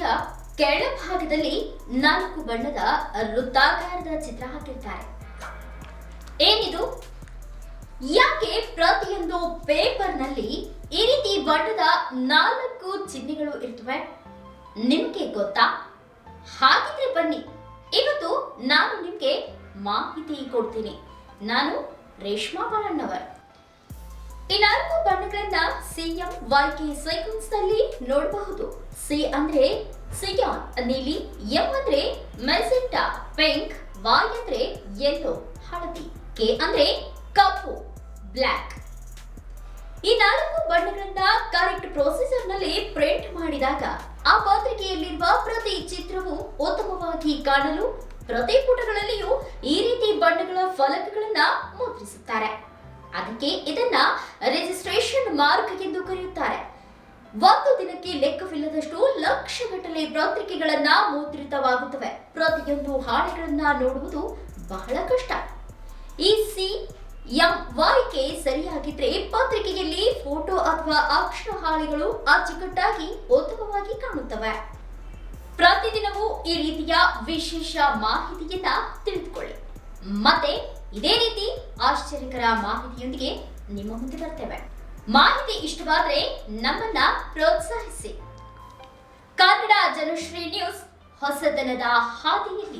ಪತ್ರಿಕೆಯ ಕೆಳಭಾಗದಲ್ಲಿ ನಾಲ್ಕು ಬಣ್ಣದ ವೃತ್ತಾಕಾರದ ಚಿತ್ರ ಹಾಕಿರ್ತಾರೆ ಏನಿದು ಯಾಕೆ ಪ್ರತಿಯೊಂದು ಪೇಪರ್ನಲ್ಲಿ ಈ ರೀತಿ ಬಣ್ಣದ ನಾಲ್ಕು ಚಿಹ್ನೆಗಳು ಇರ್ತವೆ ನಿಮ್ಗೆ ಗೊತ್ತಾ ಹಾಗಿದ್ರೆ ಬನ್ನಿ ಇವತ್ತು ನಾನು ನಿಮ್ಗೆ ಮಾಹಿತಿ ಕೊಡ್ತೀನಿ ನಾನು ರೇಷ್ಮಾ ಬಾಳಣ್ಣವರ್ ಈ ನಾಲ್ಕು ಬಣ್ಣಗಳನ್ನ ಸಿಎಂ ವೈಕಿ ಸೈಕಲ್ಸ್ನಲ್ಲಿ ನೋಡಬಹುದು. ಸಿ ಅಂದ್ರೆ ಸಿಯಾನ್, ನೀಲಿ, ಎಂ ಅಂದ್ರೆ ಮೆಸೆಂಟಾ ಪಿಂಕ್, ವೈ ಅಂದ್ರೆ ಯೆಲ್ಲೋ ಹಳದಿ, ಕೆ ಅಂದ್ರೆ ಕಪ್ಪು ಬ್ಲ್ಯಾಕ್ ಈ ನಾಲ್ಕು ಬಣ್ಣಗಳನ್ನ ಕರೆಕ್ಟ್ ಪ್ರೊಸೆಸರ್ನಲ್ಲಿ ಪ್ರಿಂಟ್ ಮಾಡಿದಾಗ ಆ ಪತ್ರಿಕೆಯಲ್ಲಿರುವ ಪ್ರತಿ ಚಿತ್ರವು ಉತ್ತಮವಾಗಿ ಕಾಣಲು ಪ್ರತಿ ಪುಟಗಳಲ್ಲಿಯೂ ಈ ರೀತಿ ಬಣ್ಣಗಳ ಫಲಕಗಳನ್ನ ಮುದ್ರಿಸುತ್ತಾರೆ. ಅದಕ್ಕೆ ಇದನ್ನ ರಿಜಿಸ್ಟ್ರೇಷನ್ ಮಾರ್ಕ್ ಕರೆಯುತ್ತಾರೆ. ಒಂದು ದಿನಕ್ಕೆ ಲೆಕ್ಕವಿಲ್ಲದಷ್ಟು ಲಕ್ಷಗಟ್ಟಲೆ ಪತ್ರಿಕೆಗಳನ್ನ ಮುದ್ರಿತವಾಗುತ್ತವೆ. ಪ್ರತಿಯೊಂದು ಹಾಳೆಗಳನ್ನ ನೋಡುವುದು ಬಹಳ ಕಷ್ಟ. ಈ ಸಿ ಎಂ ವಾಯ್ಕೆ ಸರಿಯಾಗಿದ್ರೆ ಪತ್ರಿಕೆಯಲ್ಲಿ ಫೋಟೋ ಅಥವಾ ಅಕ್ಷರ ಹಾಳೆಗಳು ಅಚ್ಚುಕಟ್ಟಾಗಿ ಉತ್ತಮವಾಗಿ ಕಾಣುತ್ತವೆ. ಪ್ರತಿದಿನವೂ ಈ ರೀತಿಯ ವಿಶೇಷ ಮಾಹಿತಿಯನ್ನ ತಿಳಿದುಕೊಳ್ಳಿ. ಮತ್ತೆ ಇದೇ ರೀತಿ ಆಶ್ಚರ್ಯಕರ ಮಾಹಿತಿಯೊಂದಿಗೆ ನಿಮ್ಮ ಮುಂದೆ ಬರ್ತೇವೆ. ಮಾಹಿತಿ ಇಷ್ಟವಾದರೆ ನಮ್ಮನ್ನ ಪ್ರೋತ್ಸಾಹಿಸಿ. ಕನ್ನಡ ಜನಶ್ರೀ ನ್ಯೂಸ್ ಹೊಸದನದ ಹಾದಿಯಲ್ಲಿ.